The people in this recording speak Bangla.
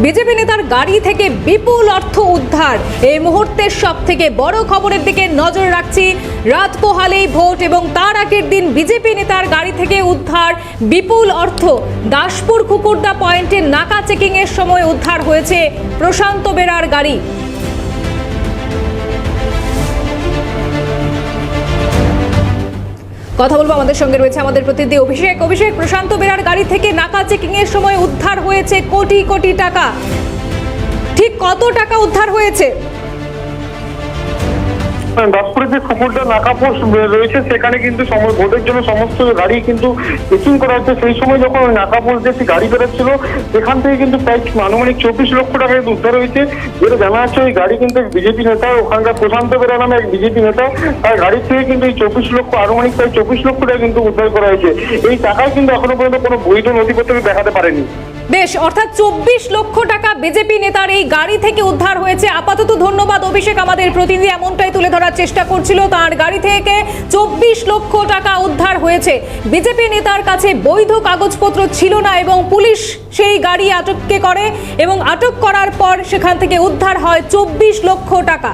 বিজেপি নেতার গাড়ি থেকে বিপুল অর্থ উদ্ধার। এই মুহূর্তের সব থেকে বড় খবরের দিকে নজর রাখছি রাত পোহালেই ভোট এবং তার আগের দিন বিজেপি নেতার গাড়ি থেকে উদ্ধার বিপুল অর্থ। দাসপুর কুকুরদা পয়েন্টে নাকা চেকিংয়ের সময় উদ্ধার হয়েছে প্রশান্ত বেরার গাড়ি। কথা বলব আমাদের সঙ্গে রয়েছে আমাদের প্রতিনিধি অভিষেক। অভিষেক, প্রশান্ত বেরার গাড়ি থেকে নাকা চেকিং এর সময় উদ্ধার হয়েছে কোটি কোটি টাকা। ঠিক কত টাকা উদ্ধার হয়েছে? দাসপুরে যে কুকুরটা নাকাপোষ রয়েছে, সেখানে কিন্তু সময় ভোটের জন্য সমস্ত গাড়ি কিন্তু চেকিং করা হচ্ছে। সেই সময় যখন নাকাপোষ যে একটি গাড়ি বেরোচ্ছিল, সেখান থেকে কিন্তু প্রায় আনুমানিক চব্বিশ লক্ষ টাকা কিন্তু উদ্ধার হয়েছে। যেটা জানা যাচ্ছে ওই গাড়ি কিন্তু এক বিজেপি নেতা, ওখানকার প্রশান্ত বেরা নামে এক বিজেপি নেতা, তার গাড়ি থেকে কিন্তু এই চব্বিশ লক্ষ, আনুমানিক প্রায় চব্বিশ লক্ষ টাকা কিন্তু উদ্ধার করা হয়েছে। এই টাকায় কিন্তু এখনও পর্যন্ত কোনো বৈধ নথিপত্র দেখাতে পারেনি। বেশ, অর্থাৎ চব্বিশ লক্ষ টাকা বিজেপি নেতার এই গাড়ি থেকে উদ্ধার হয়েছে। আপাতত ধন্যবাদ অভিষেক আমাদের প্রতিনিধি, এমনটাই তুলে ধরার চেষ্টা করছিল। তার গাড়ি থেকে চব্বিশ লক্ষ টাকা উদ্ধার হয়েছে। বিজেপি নেতার কাছে বৈধ কাগজপত্র ছিল না এবং পুলিশ সেই গাড়ি আটককে করে এবং আটক করার পর সেখান থেকে উদ্ধার হয় চব্বিশ লক্ষ টাকা।